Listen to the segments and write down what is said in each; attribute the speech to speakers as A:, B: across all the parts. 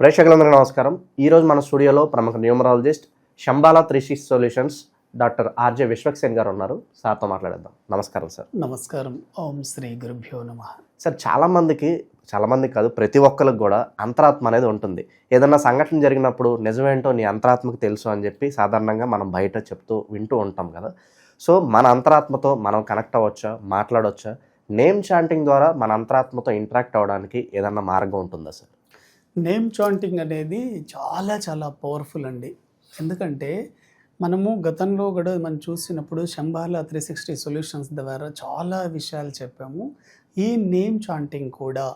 A: ప్రేక్షకులందరికీ నమస్కారం. ఈరోజు మన స్టూడియోలో ప్రముఖ numerologist Shambala three six solutions doctor RJ Vishwaksen గారు ఉన్నారు. సార్తో మాట్లాడేద్దాం. నమస్కారం సార్.
B: నమస్కారం. ఓం శ్రీ గురుభ్యో నమ.
A: సార్ చాలామందికి చాలామందికి కాదు ప్రతి ఒక్కరికి కూడా అంతరాత్మ అనేది ఉంటుంది. ఏదన్నా సంఘటన జరిగినప్పుడు నిజమేంటో నీ అంతరాత్మకు తెలుసు అని చెప్పి సాధారణంగా మనం బయట చెప్తూ వింటూ ఉంటాం కదా. సో మన అంతరాత్మతో మనం కనెక్ట్ అవ్వచ్చా? మాట్లాడవచ్చా నేమ్ చాంటింగ్ ద్వారా మన అంతరాత్మతో ఇంటరాక్ట్ అవ్వడానికి ఏదన్నా మార్గం ఉంటుందా సార్?
B: నేమ్ చాంటింగ్ అనేది చాలా చాలా పవర్ఫుల్ అండి. ఎందుకంటే మనము గతంలో కూడా మనం చూసినప్పుడు శంబాల త్రీ సిక్స్టీ సొల్యూషన్స్ ద్వారా చాలా విషయాలు చెప్పాము. ఈ నేమ్ చాంటింగ్ కూడా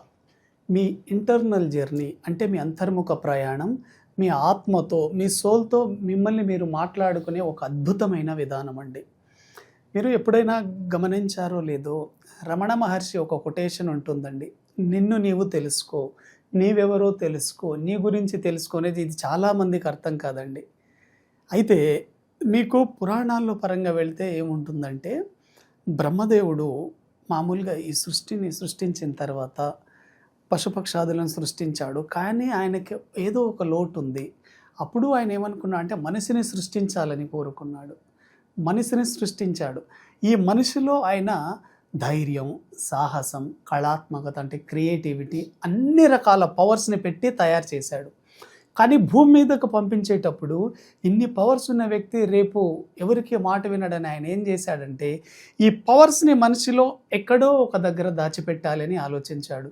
B: మీ ఇంటర్నల్ జర్నీ అంటే మీ అంతర్ముఖ ప్రయాణం మీ ఆత్మతో మీ సోల్తో మిమ్మల్ని మీరు మాట్లాడుకునే ఒక అద్భుతమైన విధానం అండి. మీరు ఎప్పుడైనా గమనించారో లేదో రమణ మహర్షి ఒక కొటేషన్ ఉంటుందండి. నిన్ను నీవు తెలుసుకో నీవెవరో తెలుసుకో నీ గురించి తెలుసుకునేది ఇది చాలామందికి అర్థం కాదండి. అయితే మీకు పురాణాల్లో పరంగా వెళ్తే ఏముంటుందంటే బ్రహ్మదేవుడు మామూలుగా ఈ సృష్టిని సృష్టించిన తర్వాత పశుపక్షాదులను సృష్టించాడు. కానీ ఆయనకి ఏదో ఒక లోటు ఉంది. అప్పుడు ఆయన ఏమనుకున్నా అంటే మనిషిని సృష్టించాలని కోరుకున్నాడు. మనిషిని సృష్టించాడు. ఈ మనిషిలో ఆయన ధైర్యం సాహసం కళాత్మకత అంటే క్రియేటివిటీ అన్ని రకాల పవర్స్ని పెట్టి తయారు చేశాడు. కానీ భూమి మీదకు పంపించేటప్పుడు ఇన్ని పవర్స్ ఉన్న వ్యక్తి రేపు ఎవరికి మాట వినడని ఆయన ఏం చేశాడంటే ఈ పవర్స్ని మనిషిలో ఎక్కడో ఒక దగ్గర దాచిపెట్టాలని ఆలోచించాడు.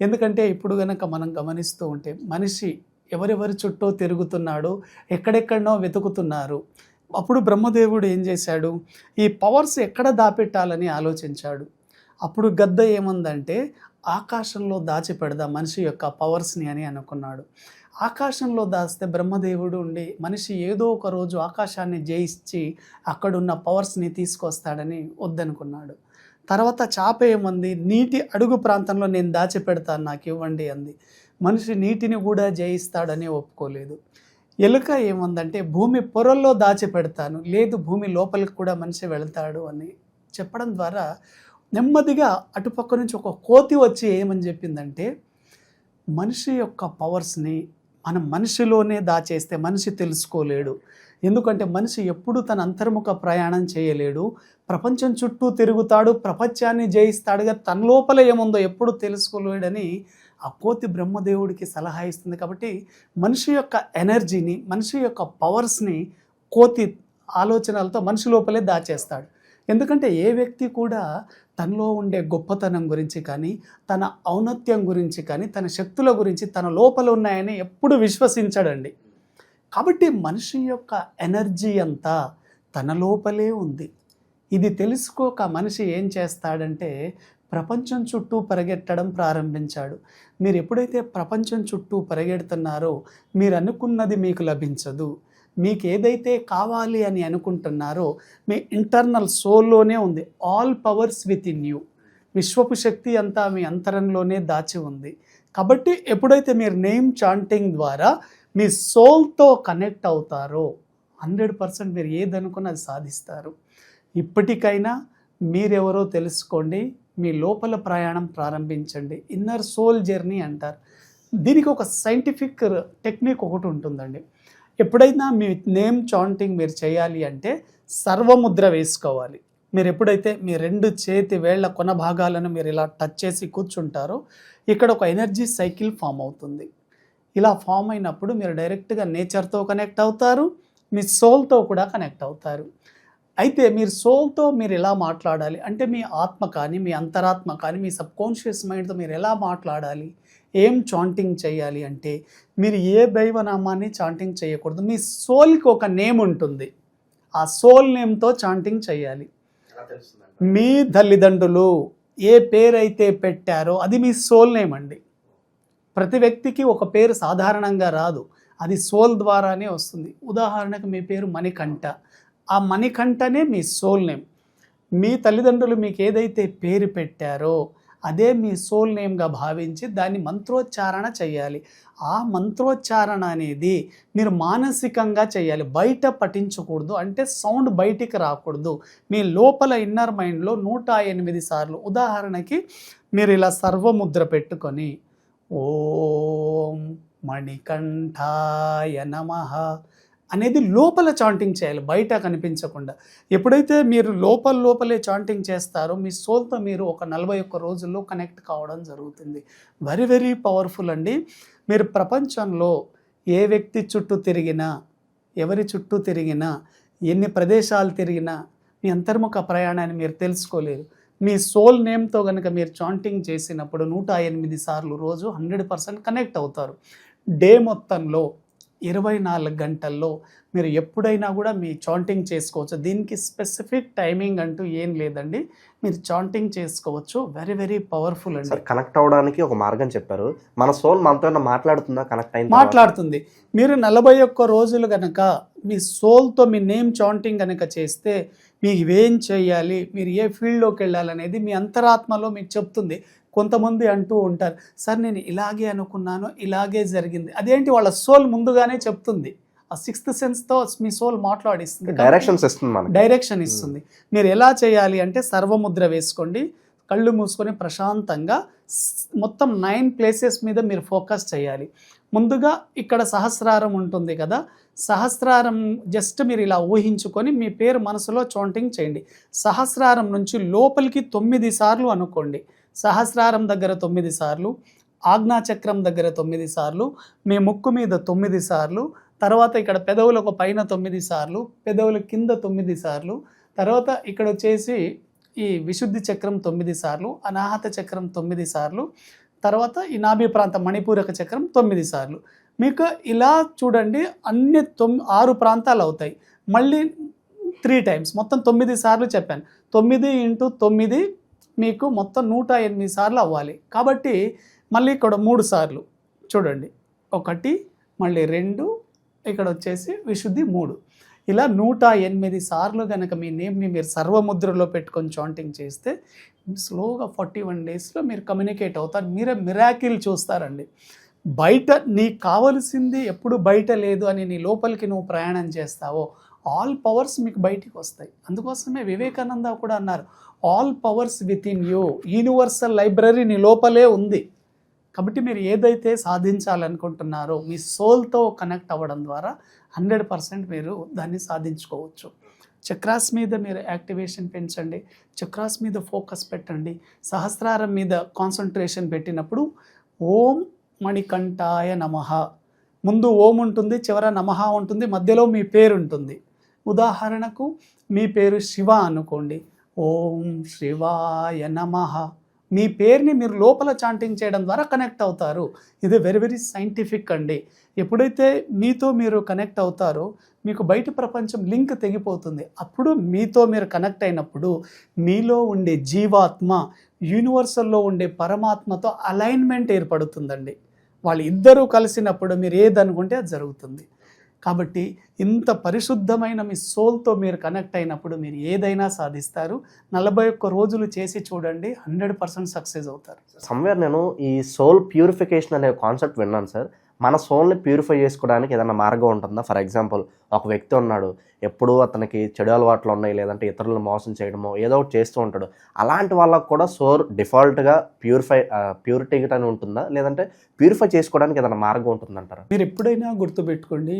B: ఎందుకంటే ఇప్పుడు గనక మనం గమనిస్తూ ఉంటే మనిషి ఎవరెవరి చుట్టూ తిరుగుతున్నాడో ఎక్కడెక్కడనో వెతుకుతున్నారు. అప్పుడు బ్రహ్మదేవుడు ఏం చేశాడు? ఈ పవర్స్ ఎక్కడ దాపెట్టాలని ఆలోచించాడు? అప్పుడు గద్ద ఏముందంటే ఆకాశంలో దాచిపెడదా మనిషి యొక్క పవర్స్ని అని అనుకున్నాడు. ఆకాశంలో దాస్తే బ్రహ్మదేవుడు ఉండి మనిషి ఏదో ఒక రోజు ఆకాశాన్ని జయించి అక్కడున్న పవర్స్ని తీసుకొస్తాడని వద్దనుకున్నాడు. తర్వాత చాప ఏమంది? నీటి అడుగు ప్రాంతంలో నేను దాచిపెడతాను నాకు ఇవ్వండి అంది. మనిషి నీటిని కూడా జయిస్తాడని ఒప్పుకోలేదు. ఎలుక ఏముందంటే భూమి పొరల్లో దాచిపెడతాను లేదు భూమి లోపలికి కూడా మనిషి వెళ్తాడు అని చెప్పడం ద్వారా నెమ్మదిగా అటుపక్క నుంచి ఒక కోతి వచ్చి ఏమని చెప్పిందంటే మనిషి యొక్క పవర్స్ని మనం మనిషిలోనే దాచేస్తే మనిషి తెలుసుకోలేడు. ఎందుకంటే మనిషి ఎప్పుడు తన అంతర్ముఖ ప్రయాణం చేయలేడు. ప్రపంచం చుట్టూ తిరుగుతాడు ప్రపంచాన్ని జయిస్తాడుగా తన లోపల ఏముందో ఎప్పుడు తెలుసుకోలేడని ఆ కోతి బ్రహ్మదేవుడికి సలహా ఇస్తుంది కాబట్టి మనిషి యొక్క ఎనర్జీని మనిషి యొక్క పవర్స్ని కోతి ఆలోచనలతో మనిషి లోపలే దాచేస్తాడు. ఎందుకంటే ఏ వ్యక్తి కూడా తనలో ఉండే గొప్పతనం గురించి కానీ తన ఔన్నత్యం గురించి కానీ తన శక్తుల గురించి తన లోపల ఉన్నాయని ఎప్పుడు విశ్వసించడండి. కాబట్టి మనిషి యొక్క ఎనర్జీ అంతా తన లోపలే ఉంది. ఇది తెలుసుకోక మనిషి ఏం చేస్తాడంటే ప్రపంచం చుట్టూ పరిగెట్టడం ప్రారంభించాడు. మీరు ఎప్పుడైతే ప్రపంచం చుట్టూ పరిగెడుతున్నారో మీరు అనుకున్నది మీకు లభించదు. మీకు ఏదైతే కావాలి అని అనుకుంటున్నారో మీ ఇంటర్నల్ సోల్లోనే ఉంది. All powers within you. విశ్వపు శక్తి అంతా మీ అంతరంలోనే దాచి ఉంది. కాబట్టి ఎప్పుడైతే మీరు నేమ్ చాంటింగ్ ద్వారా మీ సోల్తో కనెక్ట్ అవుతారో హండ్రెడ్ పర్సెంట్ మీరు ఏదనుకున్న అది సాధిస్తారు. ఇప్పటికైనా మీరెవరో తెలుసుకోండి. మీ లోపల ప్రయాణం ప్రారంభించండి. ఇన్నర్ సోల్ జర్నీ అంటారు. దీనికి ఒక సైంటిఫిక్ టెక్నిక్ ఒకటి ఉంటుందండి. ఎప్పుడైనా మీ నేమ్ చాంటింగ్ మీరు చేయాలి అంటే సర్వముద్ర వేసుకోవాలి. మీరు ఎప్పుడైతే మీ రెండు చేతి వేళ్ళ కొన భాగాలను మీరు ఇలా టచ్ చేసి కూర్చుంటారో ఇక్కడ ఒక ఎనర్జీ సైకిల్ ఫామ్ అవుతుంది. ఇలా ఫామ్ అయినప్పుడు మీరు డైరెక్ట్గా నేచర్తో కనెక్ట్ అవుతారు మీ సోల్తో కూడా కనెక్ట్ అవుతారు. అయితే మీరు సోల్తో మీరు ఎలా మాట్లాడాలి? అంటే మీ ఆత్మ కానీ మీ అంతరాత్మ కానీ మీ సబ్కాన్షియస్ మైండ్తో మీరు ఎలా మాట్లాడాలి? ఏం చాంటింగ్ చేయాలి అంటే మీరు ఏ దైవనామాన్ని చాంటింగ్ చేయకూడదు? మీ సోల్కి ఒక నేమ్ ఉంటుంది. ఆ సోల్ నేమ్తో చాంటింగ్ చేయాలి. మీ తల్లిదండ్రులు ఏ పేరైతే పెట్టారో అది మీ సోల్ నేమ్ అండి. ప్రతి వ్యక్తికి ఒక పేరు సాధారణంగా రాదు. అది సోల్ ద్వారానే వస్తుంది. ఉదాహరణకు మీ పేరు మణికంఠ. ఆ మణికంఠనే మీ సోల్ నేమ్. మీ తల్లిదండ్రులు మీకు ఏదైతే పేరు పెట్టారో అదే మీ సోల్ నేమ్గా భావించి దాన్ని మంత్రోచ్చారణ చేయాలి ఆ మంత్రోచ్చారణ అనేది మీరు మానసికంగా చేయాలి బయట పఠించకూడదు. అంటే సౌండ్ బయటికి రాకూడదు. మీ లోపల ఇన్నర్ మైండ్లో నూట ఎనిమిది సార్లు. ఉదాహరణకి మీరు ఇలా సర్వముద్ర పెట్టుకొని ఓం మణికంఠాయ నమ అనేది లోపల చాంటింగ్ చేయాలి బయట కనిపించకుండా. ఎప్పుడైతే మీరు లోపల లోపలే చాంటింగ్ చేస్తారో మీ సోల్తో మీరు ఒక నలభై ఒక్క రోజుల్లో కనెక్ట్ కావడం జరుగుతుంది. వెరీ వెరీ పవర్ఫుల్ అండి. మీరు ప్రపంచంలో ఏ వ్యక్తి చుట్టూ తిరిగినా ఎవరి చుట్టూ తిరిగినా ఎన్ని ప్రదేశాలు తిరిగినా మీ అంతర్ముఖ ప్రయాణాన్ని మీరు తెలుసుకోలేరు. మీ సోల్ నేమ్తో కనుక మీరు చాంటింగ్ చేసినప్పుడు నూట ఎనిమిది సార్లు రోజు హండ్రెడ్ పర్సెంట్ కనెక్ట్ అవుతారు. డే మొత్తంలో ఇరవై నాలుగు గంటల్లో మీరు ఎప్పుడైనా కూడా మీ చాంటింగ్ చేసుకోవచ్చు. దీనికి స్పెసిఫిక్ టైమింగ్ అంటూ ఏం లేదండి. మీరు చాంటింగ్ చేసుకోవచ్చు. వెరీ వెరీ పవర్ఫుల్ అండి.
A: సార్ కనెక్ట్ అవ్వడానికి ఒక మార్గం చెప్పారు. మన సోల్ మనతో మాట్లాడుతుందా? కనెక్ట్ తర్వాత?
B: మాట్లాడుతుంది. మీరు నలభై ఒక్క రోజులు కనుక మీ సోల్తో మీ నేమ్ చాంటింగ్ కనుక చేస్తే మీకు ఏం చేయాలి? మీరు ఏ ఫీల్డ్లోకి వెళ్ళాలనేది మీ అంతరాత్మలో మీకు చెప్తుంది. కొంతమంది అంటూ ఉంటారు సార్ నేను ఇలాగే అనుకున్నాను ఇలాగే జరిగింది. అదేంటి వాళ్ళ సోల్ ముందుగానే చెప్తుంది. ఆ సిక్స్త్ సెన్స్తో మీ సోల్ మాట్లాడిస్తుంది
A: డైరెక్షన్స్ ఇస్తుంది మనకి.
B: డైరెక్షన్ ఇస్తుంది. మీరు ఎలా చేయాలి అంటే సర్వముద్ర వేసుకోండి కళ్ళు మూసుకొని ప్రశాంతంగా మొత్తం నైన్ ప్లేసెస్ మీద మీరు ఫోకస్ చేయాలి. ముందుగా ఇక్కడ సహస్రారం ఉంటుంది కదా సహస్రారం జస్ట్ మీరు ఇలా ఊహించుకొని మీ పేరు మనసులో చోంటింగ్ చేయండి. సహస్రారం నుంచి లోపలికి తొమ్మిది సార్లు అనుకోండి. సహస్రారం దగ్గర తొమ్మిది సార్లు ఆజ్ఞాచక్రం దగ్గర తొమ్మిది సార్లు మీ ముక్కు మీద తొమ్మిది సార్లు తర్వాత ఇక్కడ పెదవులకు పైన తొమ్మిది సార్లు పెదవుల కింద తొమ్మిది సార్లు తర్వాత ఇక్కడ వచ్చేసి ఈ విశుద్ధి చక్రం తొమ్మిది సార్లు అనాహత చక్రం తొమ్మిది సార్లు తర్వాత ఈ నాభి ప్రాంతం మణిపూరక చక్రం తొమ్మిది సార్లు. మీకు ఇలా చూడండి అన్ని తొమ్ ఆరు ప్రాంతాలు అవుతాయి. మళ్ళీ త్రీ టైమ్స్ మొత్తం తొమ్మిది సార్లు చెప్పాను. తొమ్మిది ఇంటూ తొమ్మిది మీకు మొత్తం నూట ఎనిమిది సార్లు అవ్వాలి. కాబట్టి మళ్ళీ ఇక్కడ మూడు సార్లు. చూడండి. ఒకటి మళ్ళీ రెండు ఇక్కడ వచ్చేసి విశుద్ధి మూడు. ఇలా నూట ఎనిమిది సార్లు కనుక మీ నేమ్ని మీరు సర్వముద్రలో పెట్టుకొని చాంటింగ్ చేస్తే స్లోగా ఫార్టీ వన్ డేస్లో మీరు కమ్యూనికేట్ అవుతారు. మీరే మిరాకిల్ చూస్తారండి. బయట నీకు కావలసింది ఎప్పుడు బయట లేదు అని నీ లోపలికి నువ్వు ప్రయాణం చేస్తావో ఆల్ పవర్స్ మీకు బయటికి వస్తాయి. అందుకోసమే వివేకానంద కూడా అన్నారు. All powers within you universal library నీ లోపలే ఉంది. కాబట్టి మీరు ఏదైతే సాధించాలనుకుంటున్నారో మీ సోల్తో కనెక్ట్ అవ్వడం ద్వారా హండ్రెడ్ పర్సెంట్ మీరు దాన్ని సాధించుకోవచ్చు. చక్రాస్ మీద మీరు యాక్టివేషన్ పెంచండి. చక్రాస్ మీద ఫోకస్ పెట్టండి. సహస్రారం మీద కాన్సన్ట్రేషన్ పెట్టినప్పుడు ఓం మణికంఠాయ నమః. ముందు ఓం ఉంటుంది చివర నమః ఉంటుంది మధ్యలో మీ పేరు ఉంటుంది ఉదాహరణకు మీ పేరు శివ అనుకోండి. ఓం శివాయ నమ. మీ పేరుని మీరు లోపల చాంటింగ్ చేయడం ద్వారా కనెక్ట్ అవుతారు. ఇది వెరీ వెరీ సైంటిఫిక్ అండి. ఎప్పుడైతే మీతో మీరు కనెక్ట్ అవుతారో మీకు బయట ప్రపంచం లింక్ తెగిపోతుంది. అప్పుడు మీతో మీరు కనెక్ట్ అయినప్పుడు మీలో ఉండే జీవాత్మ యూనివర్సల్లో ఉండే పరమాత్మతో అలైన్మెంట్ ఏర్పడుతుందండి. వాళ్ళు ఇద్దరూ కలిసినప్పుడు మీరు ఏదనుకుంటే అది జరుగుతుంది. కాబట్టి ఇంత పరిశుద్ధమైన మీ సోల్తో మీరు కనెక్ట్ అయినప్పుడు మీరు ఏదైనా సాధిస్తారు. నలభై ఒక్క రోజులు చేసి చూడండి హండ్రెడ్ పర్సెంట్ సక్సెస్ అవుతారు.
A: సమ్వేర్ నేను ఈ సోల్ ప్యూరిఫికేషన్ అనే కాన్సెప్ట్ విన్నాను సార్. మన సోల్ని ప్యూరిఫై చేసుకోవడానికి ఏదైనా మార్గం ఉంటుందా? ఫర్ ఎగ్జాంపుల్ ఒక వ్యక్తి ఉన్నాడు ఎప్పుడూ అతనికి చెడు అలవాట్లు ఉన్నాయి లేదంటే ఇతరులను మోసం చేయడమో ఏదో ఒకటి చేస్తూ ఉంటాడు. అలాంటి వాళ్ళకు కూడా సోల్ డిఫాల్ట్గా ప్యూరిఫై ప్యూరిటీ అని ఉంటుందా? లేదంటే ప్యూరిఫై చేసుకోవడానికి ఏదైనా మార్గం ఉంటుందంటారా?
B: మీరు ఎప్పుడైనా గుర్తుపెట్టుకోండి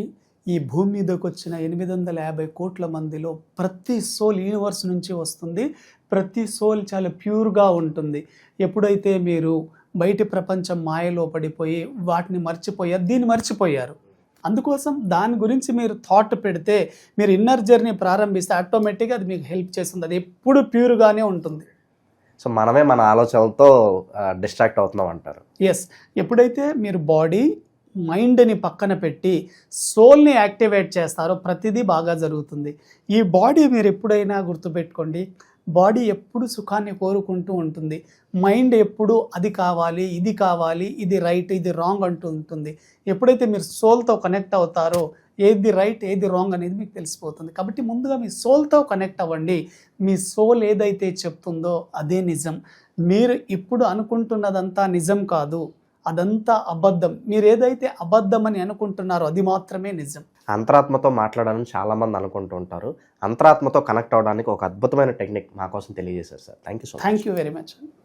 B: ఈ భూమి మీదకి వచ్చిన ఎనిమిది వందల యాభై కోట్ల మందిలో ప్రతి సోల్ యూనివర్స్ నుంచి వస్తుంది. ప్రతి సోల్ చాలా ప్యూర్గా ఉంటుంది. ఎప్పుడైతే మీరు బయటి ప్రపంచం మాయలో పడిపోయి వాటిని మర్చిపోయారు దీన్ని మర్చిపోయారు. అందుకోసం దాని గురించి మీరు థాట్ పెడితే మీరు ఇన్నర్ జర్నీ ప్రారంభిస్తే ఆటోమేటిక్గా అది మీకు హెల్ప్ చేస్తుంది. అది ఎప్పుడు ప్యూర్గానే ఉంటుంది.
A: సో మనమే మన ఆలోచనలతో డిస్ట్రాక్ట్ అవుతున్నాం అంటారు.
B: ఎస్ ఎప్పుడైతే మీరు బాడీ మైండ్ని పక్కన పెట్టి సోల్ని యాక్టివేట్ చేస్తారో ప్రతిదీ బాగా జరుగుతుంది. ఈ బాడీ మీరు ఎప్పుడైనా గుర్తుపెట్టుకోండి. బాడీ ఎప్పుడు సుఖాన్ని కోరుకుంటూ ఉంటుంది. మైండ్ ఎప్పుడు అది కావాలి ఇది కావాలి ఇది రైట్ ఇది రాంగ్ అంటూ ఉంటుంది. ఎప్పుడైతే మీరు సోల్తో కనెక్ట్ అవుతారో ఏది రైట్ ఏది రాంగ్ అనేది మీకు తెలిసిపోతుంది. కాబట్టి ముందుగా మీ సోల్తో కనెక్ట్ అవ్వండి. మీ సోల్ ఏదైతే చెప్తుందో అదే నిజం. మీరు ఇప్పుడు అనుకుంటున్నదంతా నిజం కాదు. అదంతా అబద్ధం. మీరు ఏదైతే అబద్ధం అని అనుకుంటున్నారో అది మాత్రమే నిజం.
A: అంతరాత్మతో మాట్లాడాలని చాలామంది అనుకుంటూ ఉంటారు. అంతరాత్మతో కనెక్ట్ అవ్వడానికి ఒక అద్భుతమైన టెక్నిక్ మా కోసం తెలియజేశారు sir. Thank you so much
B: thank you very much